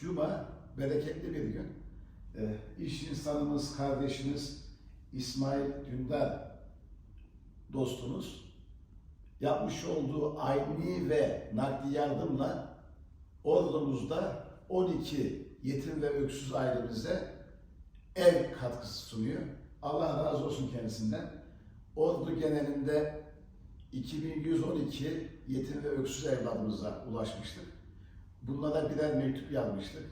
Cuma bereketli bir gün. Ee, iş insanımız, kardeşimiz İsmail Dündar dostumuz yapmış olduğu ayni ve nakdi yardımla ordumuzda 12 yetim ve öksüz ailemize ev katkısı sunuyor. Allah razı olsun kendisinden. Ordu genelinde 2112 yetim ve öksüz evladımıza ulaşmıştık. Bunlara birer mektup yazmıştık.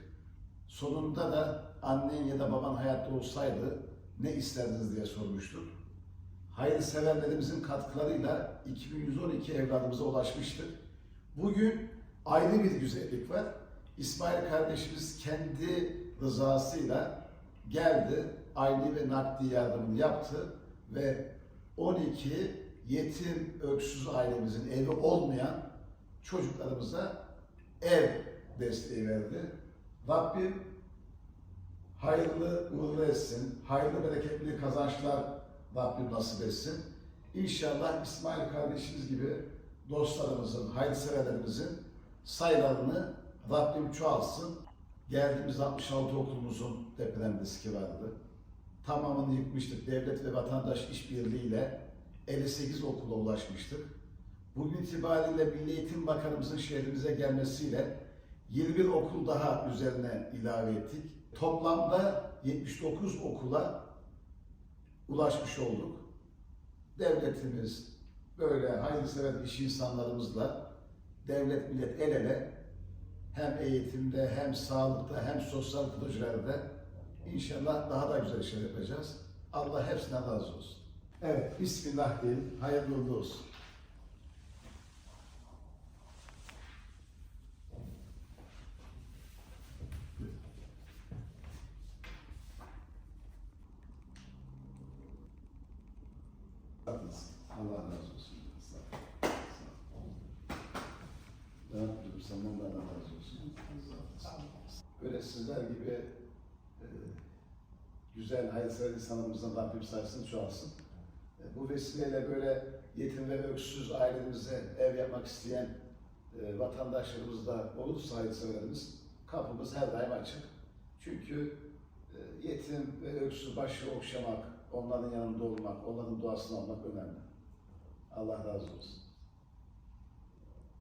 Sonunda da annen ya da baban hayatta olsaydı ne isterdiniz diye sormuştuk. Hayırseverlerimizin katkılarıyla 2112 evladımıza ulaşmıştık. Bugün ayrı bir güzellik var. İsmail kardeşimiz kendi rızasıyla geldi, ayni ve nakdi yardımını yaptı ve 12 yetim, öksüz ailemizin evi olmayan çocuklarımıza ev desteği verdi. Rabbim hayırlı uğurlu etsin, hayırlı bereketli kazançlar Rabbim nasip etsin. İnşallah İsmail kardeşimiz gibi dostlarımızın, hayırseverlerimizin sayılarını Rabbim çoğalsın. Geldiğimiz 66 okulumuzun deprem riski vardı. Tamamını yıkmıştık. Devlet ve vatandaş işbirliğiyle 58 okula ulaşmıştık. Bugün itibariyle Milli Eğitim Bakanımızın şehrimize gelmesiyle 21 okul daha üzerine ilave ettik. Toplamda 79 okula ulaşmış olduk. Devletimiz böyle hayırsever iş insanlarımızla devlet millet el ele hem eğitimde hem sağlıkta hem sosyal projelerde inşallah daha da güzel işler yapacağız. Allah hepsinden razı olsun. Evet, Bismillah diyelim. Hayırlı olsun. Allah razı olsun. Sağ ol. Sağ ol. Yaptım senden de razı olsun. Böyle sizler gibi e, güzel, hayırsever insanlarımızdan Rabbim sayısını çoğalsın. E, bu vesileyle böyle yetim ve öksüz ailelerimize ev yapmak isteyen e, vatandaşlarımız da olursa hayırseverimiz kapımız her daim açık. Çünkü e, yetim ve öksüz başı okşamak, onların yanında olmak, onların duasını almak önemli. Allah razı olsun.